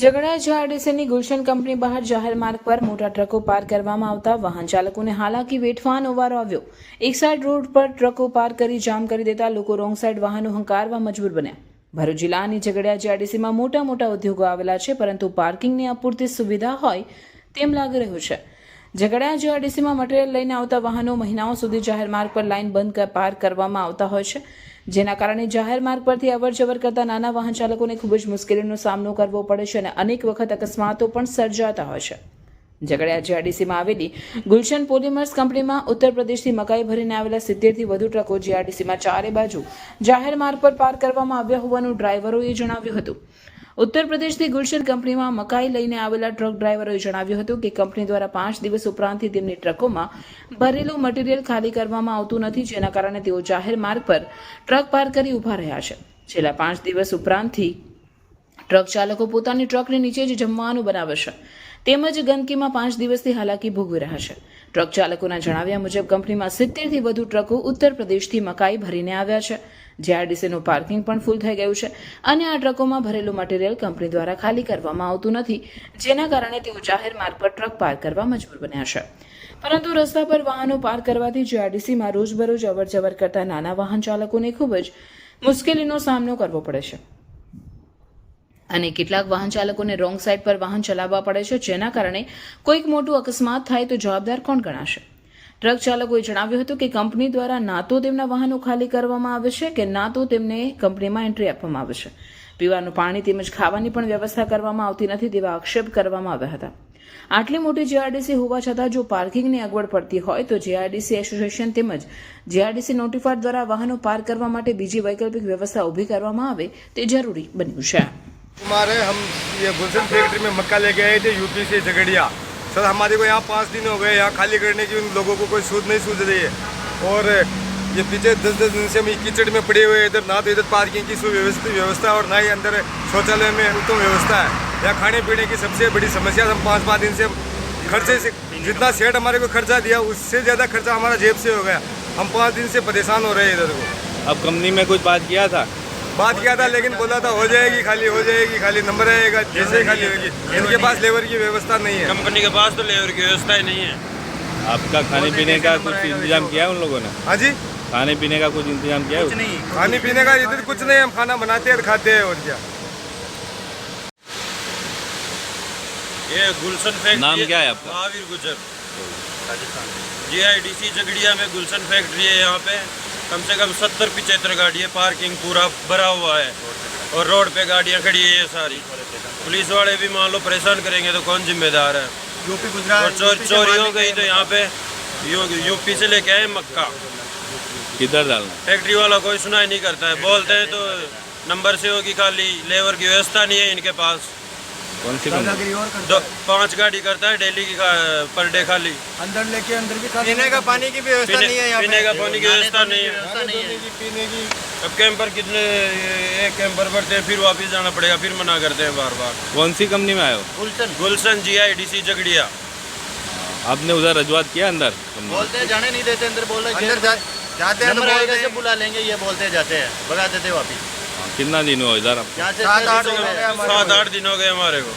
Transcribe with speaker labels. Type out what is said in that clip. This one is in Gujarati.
Speaker 1: ઝઘડા જીઆરડીસીની ગુલશન કંપની બહાર જાહેર માર્ગ પર મોટા ટ્રકો પાર્ક કરવામાં આવતા વાહન ચાલકોને હાલાકી વેઠવાનો વારો આવ્યો. એક સાઈડ રોડ પર ટ્રકો પાર કરી જામ કરી દેતા લોકો રોંગ સાઈડ વાહનો હંકારવા મજબૂર બન્યા. ભરૂચ જિલ્લાની ઝઘડિયા જીઆરડીસીમાં મોટા મોટા ઉદ્યોગો આવેલા છે, પરંતુ પાર્કિંગની અપૂરતી સુવિધા હોય તેમ લાગી રહ્યું છે. ઝઘડિયા જીઆરડીસીમાં મટીરિયલ લઈને આવતા વાહનો મહિનાઓ સુધી જાહેર માર્ગ પર લાઇન બંધ પાર કરવામાં આવતા હોય છે. જેના કારણે જાહેર માર્ગ પરથી અવર જવર કરતા નાના વાહન ચાલકોને ખૂબ જ મુશ્કેલીનો સામનો કરવો પડે છે અને અનેક વખત અકસ્માતો પણ સર્જાતા હોય છે. ઝઘડિયા જીઆરડીસીમાં આવેલી ગુલશન પોલિમર્સ કંપનીમાં ઉત્તર પ્રદેશથી મકાઈ ભરીને આવેલા સિત્તેરથી વધુ ટ્રકો જીઆરડીસીમાં ચારે બાજુ જાહેર માર્ગ પર પાર્ક કરવામાં આવ્યા હોવાનું ડ્રાઈવરોએ જણાવ્યું હતું. ઉત્તર પ્રદેશથી ગુલશન કંપનીમાં મકાઈ લઈને આવેલા ટ્રક ડ્રાઈવરોએ જણાવ્યું હતું કે કંપની દ્વારા પાંચ દિવસ ઉપરાંતથી તેમની ટ્રકોમાં ભરેલું મટીરીયલ ખાલી કરવામાં આવતું નથી, જેના કારણે તેઓ જાહેર માર્ગ પર ટ્રક પાર્ક કરી ઊભા રહ્યા છે. છેલ્લા પાંચ દિવસ ઉપરાંતથી ટ્રક ચાલકો પોતાની ટ્રકની નીચે જ જમવાનું બનાવે છે. તેમજ ગંદકીમાં પાંચ દિવસથી હાલાકી ભોગવી રહ્યા છે. ટ્રક ચાલકોના જણાવ્યા મુજબ, કંપનીમાં સિત્તેરથી વધુ ટ્રકો ઉત્તર પ્રદેશથી મકાઈ ભરીને આવ્યા છે. જીઆરડીસીનું પાર્કિંગ પણ ફૂલ થઈ ગયું છે. અને આ ટ્રકોમાં ભરેલું મટીરીયલ કંપની દ્વારા ખાલી કરવામાં આવતું નથી, જેના કારણે તેઓ જાહેર માર્ગ પર ટ્રક પાર્ક કરવા મજબૂર બન્યા છે. પરંતુ રસ્તા પર વાહનો પાર્ક કરવાથી જીઆરડીસીમાં રોજબરોજ અવરજવર કરતા નાના વાહન ચાલકોને ખૂબ જ મુશ્કેલીનો સામનો કરવો પડે છે. અને કેટલાક વાહન ચાલકોને રોંગ સાઈડ પર વાહન ચલાવવા પડે છે, જેના કારણે કોઈક મોટું અકસ્માત થાય તો જવાબદાર કોણ ગણાશે? ટ્રક ચાલકોએ જણાવ્યું હતું કે કંપની દ્વારા ના તો તેમના વાહનો ખાલી કરવામાં આવે છે કે ના તો તેમને કંપનીમાં એન્ટ્રી આપવામાં આવે છે પીવાનું પાણી તેમજ ખાવાની પણ વ્યવસ્થા કરવામાં આવતી નથી તેવા આક્ષેપ કરવામાં આવ્યા હતા આટલી મોટી જીઆરડીસી હોવા છતાં જો પાર્કિંગની અગવડ પડતી હોય તો જીઆરડીસી એસોસિએશન તેમજ જીઆરડીસી નોટિફાઈડ દ્વારા વાહનો પાર્ક કરવા માટે બીજી વૈકલ્પિક વ્યવસ્થા ઊભી કરવામાં આવે તે જરૂરી બન્યું છે
Speaker 2: कुमार है हम ये गुलशन फैक्ट्री में मक्का लेके आए थे यूपी से झगड़िया सर, हमारे को यहाँ पाँच दिन हो गए, यहाँ खाली करने की उन लोगों को कोई सूद नहीं सूझ रही है। और ये पीछे दस दस दिन से हम कीचड़ में पड़े हुए इधर ना तो इधर पार्किंग की सुव्यवस्थित व्यवस्था और ना ही अंदर शौचालय में उत्तम व्यवस्था है। यहाँ खाने पीने की सबसे बड़ी समस्या हम पाँच पाँच दिन से खर्चे से, जितना सेठ हमारे को खर्चा दिया, उससे ज़्यादा खर्चा हमारा जेब से हो गया। हम पाँच दिन से परेशान हो रहे हैं इधर को।
Speaker 3: अब कंपनी में कुछ बात किया था?
Speaker 2: बात किया था लेकिन बोला था हो जाएगी खाली हो जाएगी खाली नंबर आएगा जैसे खाली होगी। इनके पास लेबर की व्यवस्था नहीं है।
Speaker 4: कंपनी के पास तो लेबर की व्यवस्था ही नहीं है।
Speaker 3: आपका खाने पीने का कुछ इंतज़ाम किया है उन लोगों ने?
Speaker 2: हाँ जी।
Speaker 3: खाने पीने का कुछ इंतज़ाम किया है नहीं।
Speaker 2: खाने पीने का इधर कुछ नहीं हम खाना बनाते हैं खाते हैं और क्या।
Speaker 4: ये गुलशन फैक्ट्री
Speaker 3: नाम क्या है आपका?
Speaker 4: Mahavir Gujar. Rajasthan G I D C Jhagadia में गुलशन फैक्ट्री है यहाँ पे। कम से कम सत्तर पिचहत्तर गाड़ी है पार्किंग पूरा भरा हुआ है। और रोड पे गाड़ियाँ खड़ी है ये सारी। पुलिस वाले भी मान लो परेशान करेंगे तो कौन जिम्मेदार है?
Speaker 2: यूपी
Speaker 4: और चोर चोरी हो गई तो यहाँ पे यूपी से लेके आए मक्का।
Speaker 3: किधर डालना?
Speaker 4: फैक्ट्री वाला कोई सुनाई नहीं करता है। बोलते हैं तो नंबर से होगी खाली लेबर की व्यवस्था नहीं है इनके पास।
Speaker 3: कौन सी कंपनी
Speaker 4: दो पाँच गाड़ी करता है डेली की पर डे खाली।
Speaker 2: अंदर लेके अंदर भी
Speaker 5: पीने का पानी की भी व्यवस्था नहीं है
Speaker 4: पीने का पानी की व्यवस्था नहीं है।
Speaker 2: पीने की।
Speaker 4: अब कैंपर कितने एक कैंपर भरते हैं फिर वापस जाना पड़ेगा फिर मना करते हैं बार बार
Speaker 3: कौन सी कंपनी में आए हो?
Speaker 5: Gulshan.
Speaker 4: Gulshan G I D C Jhagadia.
Speaker 3: आपने उधर रजूआत किया अंदर?
Speaker 5: बोलते हैं जाने नहीं देते अंदर बोल रहे
Speaker 2: अंदर जाते हैं तो बोलते हैं।
Speaker 5: बुला लेंगे ये बोलते जाते हैं भगा देते वापिस।
Speaker 3: कितना दिन हुआ इधर आपको
Speaker 5: यहाँ से
Speaker 2: सात आठ
Speaker 5: सर्विस
Speaker 2: हो
Speaker 5: हो
Speaker 2: गए
Speaker 5: गया।
Speaker 2: हमारे
Speaker 4: सात
Speaker 2: को।
Speaker 4: आठ दिन हो गए हमारे को